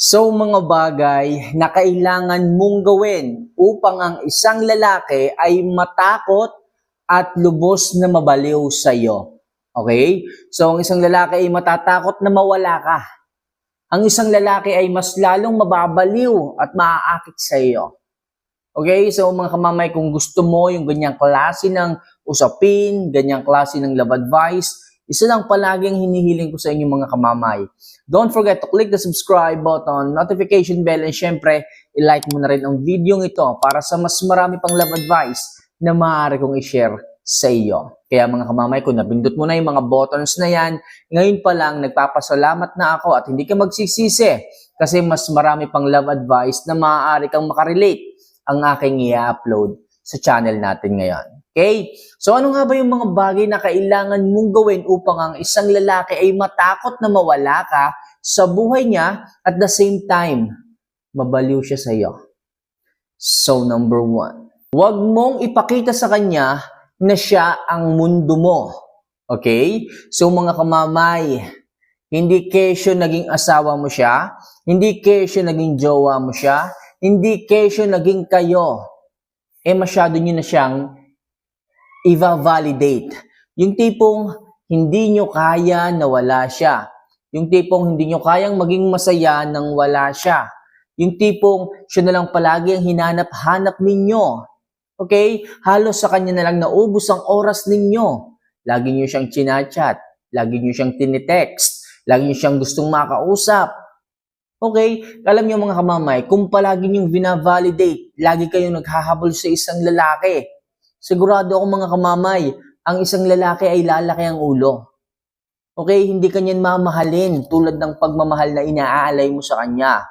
So mga bagay na kailangan mong gawin upang ang isang lalaki ay matakot at lubos na mabaliw sa iyo. Okay? So ang isang lalaki ay matatakot na mawala ka. Ang isang lalaki ay mas lalong mababaliw at maaakit sa iyo. Okay? So mga kamamay, kung gusto mo yung ganyang klase ng usapin, ganyang klase ng love advice, isa lang palaging hinihiling ko sa inyo mga kamamay. Don't forget to click the subscribe button, notification bell, and syempre, i-like mo na rin ang video ito para sa mas marami pang love advice na maaari kong i-share sa iyo. Kaya mga kamamay, kung nabindot mo na yung mga buttons na yan, ngayon pa lang nagpapasalamat na ako at hindi ka magsisisi kasi mas marami pang love advice na maaari kang makarelate ang aking i-upload sa channel natin ngayon. Okay? So ano nga ba yung mga bagay na kailangan mong gawin upang ang isang lalaki ay matakot na mawala ka sa buhay niya at the same time, mabaliw siya sa iyo? So number one, huwag mong ipakita sa kanya na siya ang mundo mo. Okay? So mga kamamay, hindi kesyo naging asawa mo siya, hindi kesyo naging jowa mo siya, hindi kesyo naging kayo. Eh masyado nyo na siyang i-validate. Yung tipong hindi nyo kaya na wala siya. Yung tipong hindi nyo kayang maging masaya nang wala siya. Yung tipong siya na lang palagi ang hinanap-hanap ninyo. Okay? Halos sa kanya na lang naubos ang oras ninyo. Lagi nyo siyang chinachat. Lagi nyo siyang tinitext. Lagi nyo siyang gustong makausap. Okay? Alam niyo mga kamamay, kung palagi niyong vina-validate, lagi kayong naghahabol sa isang lalaki, sigurado ako mga kamamay, ang isang lalaki ay lalaki ang ulo. Okay? Hindi kanyan mamahalin tulad ng pagmamahal na inaalay mo sa kanya.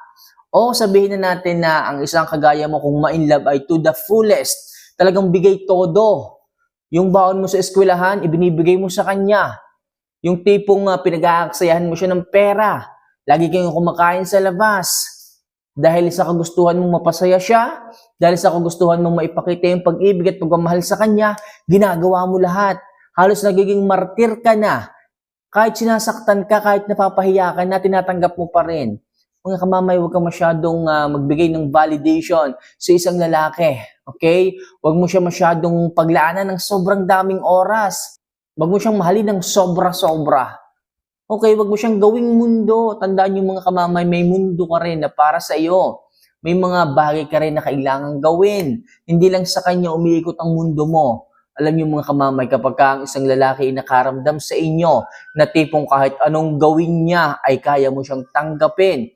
O sabihin na natin na ang isang kagaya mo kung ma-in love ay to the fullest, talagang bigay todo. Yung baon mo sa eskwelahan, ibinibigay mo sa kanya. Yung tipong uh, pinag-aaksayahan mo siya ng pera. Lagi kayong kumakain sa labas. Dahil sa kagustuhan mong mapasaya siya, dahil sa kagustuhan mong maipakita yung pag-ibig at pagmamahal sa kanya, ginagawa mo lahat. Halos nagiging martir ka na. Kahit sinasaktan ka, kahit napapahiya ka na, tinatanggap mo pa rin. Mga kamamay, huwag ka masyadong uh, magbigay ng validation sa isang lalaki. Okay? Huwag mo siya masyadong paglaanan ng sobrang daming oras. Huwag mo siyang mahalin ng sobra-sobra. Okay, wag mo siyang gawing mundo. Tandaan yung mga kamamay, may mundo ka rin na para sa iyo. May mga bagay ka rin na kailangan gawin. Hindi lang sa kanya umiikot ang mundo mo. Alam niyo mga kamamay, kapag ka ang isang lalaki ay nakaramdam sa inyo na tipong kahit anong gawin niya ay kaya mo siyang tanggapin.